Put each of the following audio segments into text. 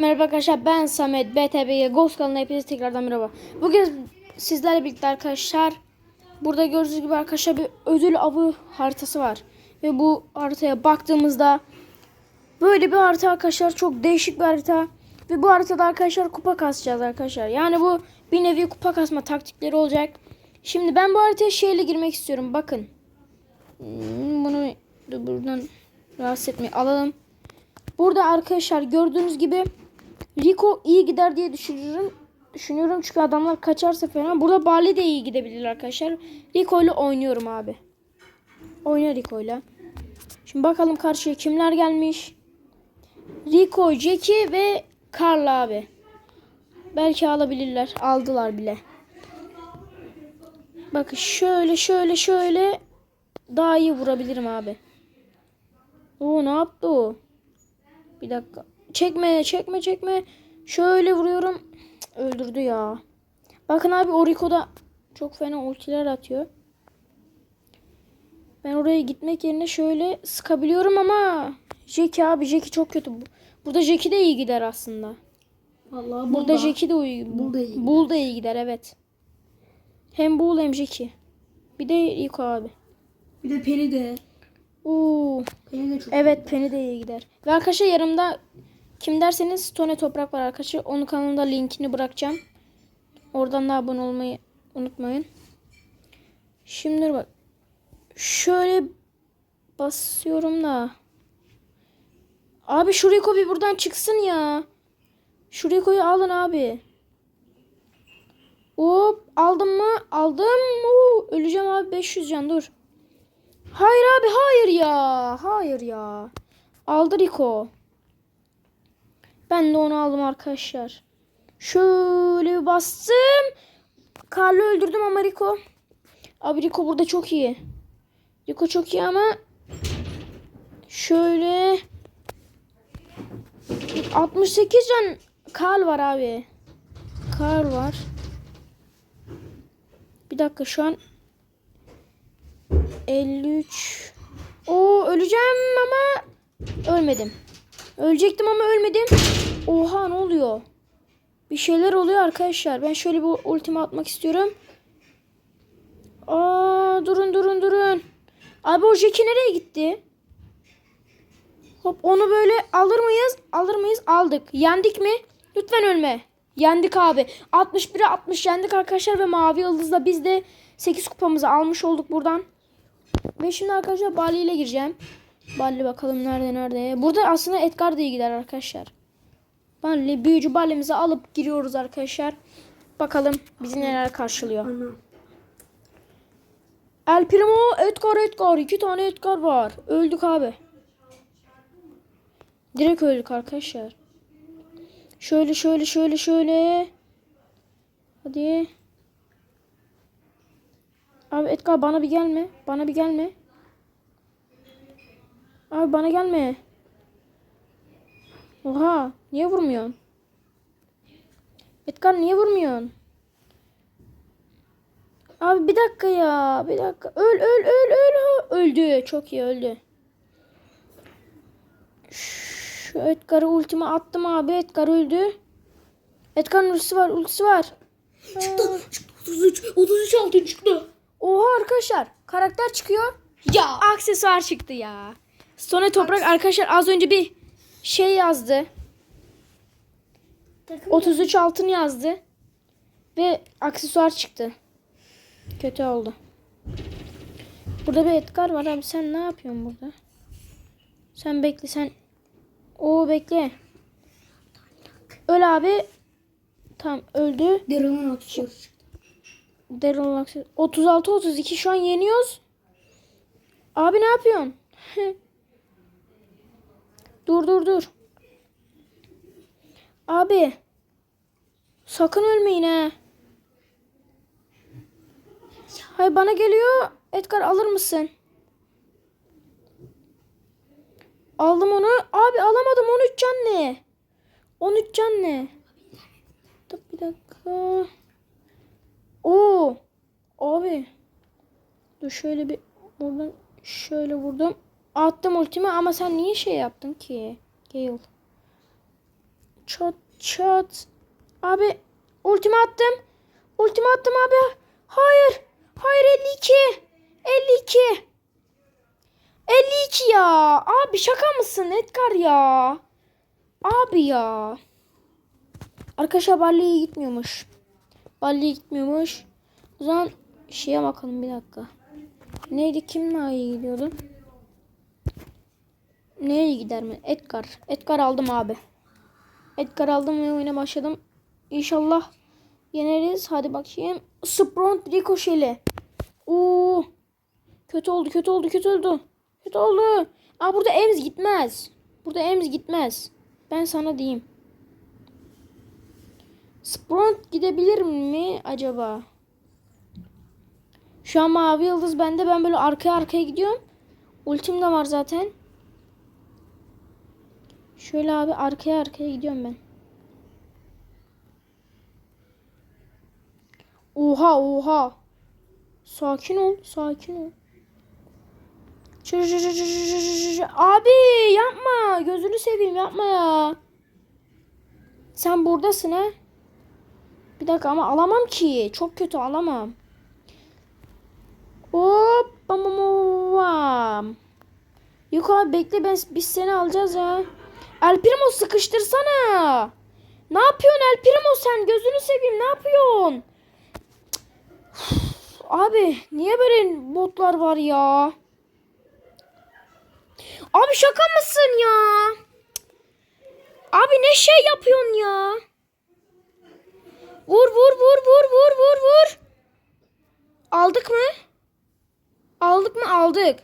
Merhaba arkadaşlar ben Samet BTB Ghost kanalına hepinize tekrardan merhaba. Bugün sizlerle birlikte arkadaşlar burada gördüğünüz gibi arkadaşlar bir ödül avı haritası var. Ve bu haritaya baktığımızda böyle bir harita arkadaşlar çok değişik bir harita. Ve bu haritada arkadaşlar kupa kasacağız arkadaşlar. Yani bu bir nevi kupa kasma taktikleri olacak. Şimdi ben bu haritaya şeyle girmek istiyorum bakın. Hmm, Bunu buradan rahatsız etmeyi alalım. Burada arkadaşlar gördüğünüz gibi Rico iyi gider diye düşünüyorum. Düşünüyorum çünkü adamlar kaçarsa falan. Burada Bali de iyi gidebilir arkadaşlar. Rico ile oynuyorum abi. Oyna Rico ile. Şimdi bakalım karşıya kimler gelmiş. Rico, Jackie ve Carl abi. Belki alabilirler. Aldılar bile. Bakın şöyle şöyle şöyle daha iyi vurabilirim abi. Oo ne yaptı o? Bir dakika. Çekme, çekme, çekme. Şöyle vuruyorum. Öldürdü ya. Bakın abi Oriko da çok fena ultiler atıyor. Ben oraya gitmek yerine şöyle sıkabiliyorum ama Jackie abi Jackie çok kötü. Burada Jackie de iyi gider aslında. Vallahi Burada Jackie de iyi. Bull da iyi gider. Bull da iyi gider evet. Hem Bull hem Jackie. Bir de Rico abi. Bir de Penny de. Oo. Penny de çok. Evet Penny de iyi gider. Ve arkadaşlar yanımda kim derseniz Tone Toprak var arkadaşlar. Onun kanalında linkini bırakacağım. Oradan da abone olmayı unutmayın. Şimdi bak. Şöyle basıyorum da. Abi şu Rico bir buradan çıksın ya. Şu Rico'yu alın abi. Hop aldım mı? Aldım. Oo, öleceğim abi 500 can dur. Hayır abi hayır ya. Hayır ya. Aldı Rico. Ben de onu aldım arkadaşlar. Şöyle bir bastım. Karlı öldürdüm ama Rico. Abi Rico burada çok iyi. Rico çok iyi ama şöyle 68 can Karl var abi. Karl var. Bir dakika şu an 53. Oo öleceğim ama ölmedim. Ölecektim ama ölmedim. Oha ne oluyor? Bir şeyler oluyor arkadaşlar. Ben şöyle bir ultimi atmak istiyorum. Aa durun durun durun. Abi o Jackie nereye gitti? Hop onu böyle alır mıyız? Alır mıyız? Aldık. Yendik mi? Lütfen ölme. Yendik abi. 61'e 60 yendik arkadaşlar ve mavi yıldızla biz de 8 kupamızı almış olduk buradan. Ve şimdi arkadaşlar Bali ile gireceğim. Bali bakalım nerede nerede. Burada aslında Edgar da iyi gider arkadaşlar. Bali büyücü Bali'mizi alıp giriyoruz arkadaşlar. Bakalım bizi neler karşılıyor. Ana. El Primo Edgar Edgar. iki tane Edgar var. Öldük abi. Direkt öldük arkadaşlar. Şöyle şöyle şöyle şöyle. Hadi. Abi Edgar bana bir gelme. Bana bir gelme. Abi bana gelme. Oha. Niye vurmuyorsun? Edgar niye vurmuyorsun? Abi bir dakika ya. Bir dakika. Öl öl öl öl. Öldü. Çok iyi öldü. Şu Edgar'ı ultime attım abi. Edgar öldü. Edgar'ın ultisi var. Ultisi var. Çıktı. Çıktı. 33. 33 altın çıktı. Oha arkadaşlar. Karakter çıkıyor. Ya. Aksesuar çıktı ya. Sonra toprak arkadaşlar az önce bir şey yazdı. 33 altın yazdı. Ve aksesuar çıktı. Kötü oldu. Burada bir Edgar var abi. Sen ne yapıyorsun burada? Sen bekle sen. Oo bekle. Öl abi. Tamam öldü. Derin aksesuar çıktı. Daryl Luxus. 36 32 şu an yeniyoruz. Abi ne yapıyorsun? dur dur dur. Abi. Sakın ölmeyin ha. Hay bana geliyor. Edgar alır mısın? Aldım onu. Abi alamadım. 13 can ne? 13 can ne? Dur bir dakika. Oo. Abi. Dur şöyle bir buradan şöyle vurdum. Attım ultimi ama sen niye şey yaptın ki? Gale. Çat çat. Abi ultimi attım. Ultimi attım abi. Hayır. Hayır 52. 52. 52 ya. Abi şaka mısın Edgar ya? Abi ya. Arkadaşlar Barley'e gitmiyormuş. Barley'e gitmiyormuş. O zaman şeye bakalım bir dakika. Neydi kimle gidiyordu? Neye gider mi? Edgar. Edgar aldım abi. Edgar aldım ve oyuna başladım. İnşallah yeneriz. Hadi bakayım. Spront Ricochet'li. Oo. Kötü oldu, kötü oldu, kötü oldu. Kötü oldu. Aa burada Ems gitmez. Burada Ems gitmez. Ben sana diyeyim. Spront gidebilir mi acaba? Şu an mavi yıldız bende. Ben böyle arkaya arkaya gidiyorum. Ultim de var zaten. Şöyle abi arkaya arkaya gidiyorum ben. Oha oha. Sakin ol, sakin ol. Abi yapma. Gözünü seveyim yapma ya. Sen buradasın ha. Bir dakika ama alamam ki. Çok kötü alamam. Hop. Bam bam, bam. Yok abi bekle ben biz seni alacağız ya. El Primo sıkıştırsana. Ne yapıyorsun El Primo sen? Gözünü seveyim ne yapıyorsun? Üf, Abi niye böyle botlar var ya? Abi şaka mısın ya? Abi ne şey yapıyorsun ya? Vur vur vur vur vur vur vur. Aldık mı? Aldık mı? Aldık.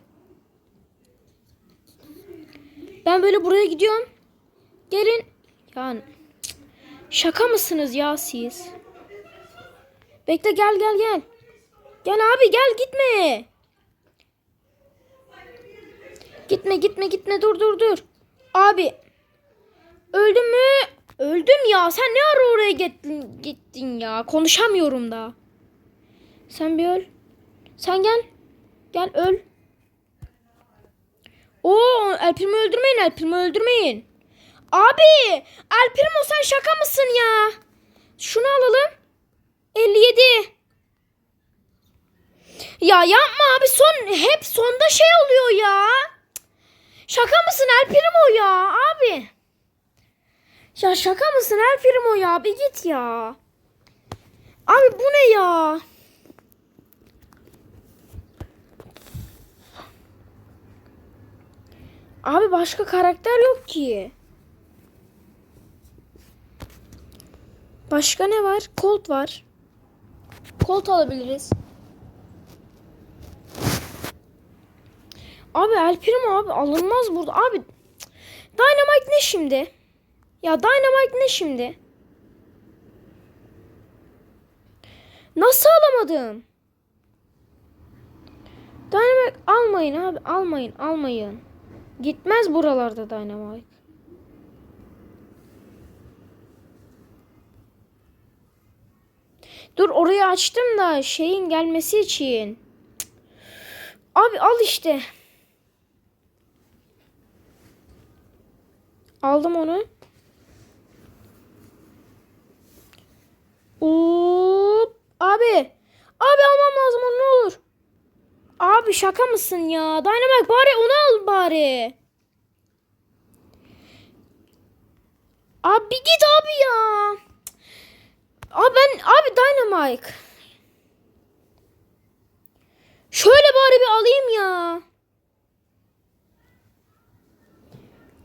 Ben böyle buraya gidiyorum. Gelin. Yani şaka mısınız ya siz? Bekle gel gel gel. Gel abi gel gitme. Gitme gitme gitme dur dur dur. Abi. Öldün mü? Öldüm ya. Sen ne ara oraya gittin, gittin ya? Konuşamıyorum da. Sen bir öl. Sen gel. Gel öl. Oo, El Primo öldürmeyin, El Primo öldürmeyin. Abi, El Primo sen şaka mısın ya? Şunu alalım. 57. Ya yapma abi son hep sonda şey oluyor ya. Şaka mısın El Primo ya abi? Ya şaka mısın El Primo ya? Bir git ya. Abi bu ne ya? Abi başka karakter yok ki. Başka ne var? Colt var. Colt alabiliriz. Abi El Primo abi alınmaz burada. Abi Dynamite ne şimdi? Ya Dynamite ne şimdi? Nasıl alamadım? Dynamite almayın abi almayın almayın. Gitmez buralarda Dynamite. Dur orayı açtım da şeyin gelmesi için. Abi al işte. Aldım onu. Hop. Abi. Abi almam lazım onu ne olur. Abi şaka mısın ya? Dynamite bari onu al bari. Abi git abi ya. Abi ben abi Dynamite. Şöyle bari bir alayım ya.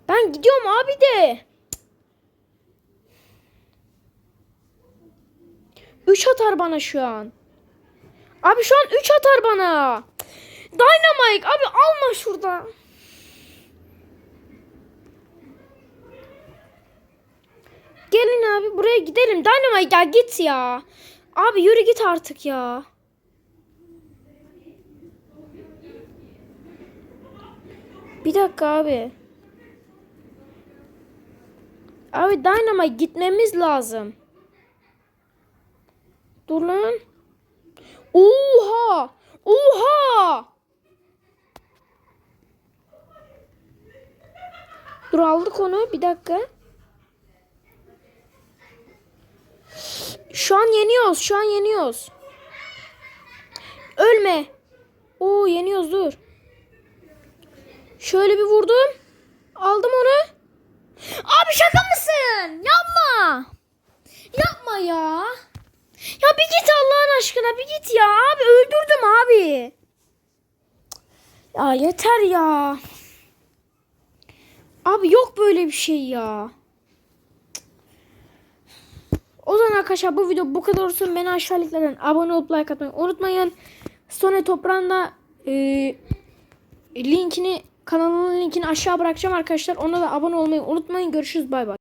Ben gidiyorum abi de. Üç atar bana şu an. Abi şu an 3 atar bana. Dynamite abi alma şurada. Gelin abi buraya gidelim. Dynamite ya git ya. Abi yürü git artık ya. Bir dakika abi. Abi Dynamite gitmemiz lazım. Dur lan. Oha! Oha! Dur aldık onu bir dakika. Şu an yeniyoruz. Şu an yeniyoruz. Ölme. Oo yeniyoruz dur. Şöyle bir vurdum. Aldım onu. Abi şaka mısın? Yapma. Yapma ya. Ya bir git Allah'ın aşkına bir git ya. Abi öldürdüm abi. Ya yeter ya. Abi yok böyle bir şey ya. O zaman arkadaşlar bu video bu kadar olsun. Beni aşağıdakilerden abone olup like atmayı unutmayın. Sonra toprağında e, linkini kanalımın linkini aşağı bırakacağım arkadaşlar. Ona da abone olmayı unutmayın. Görüşürüz bay bay.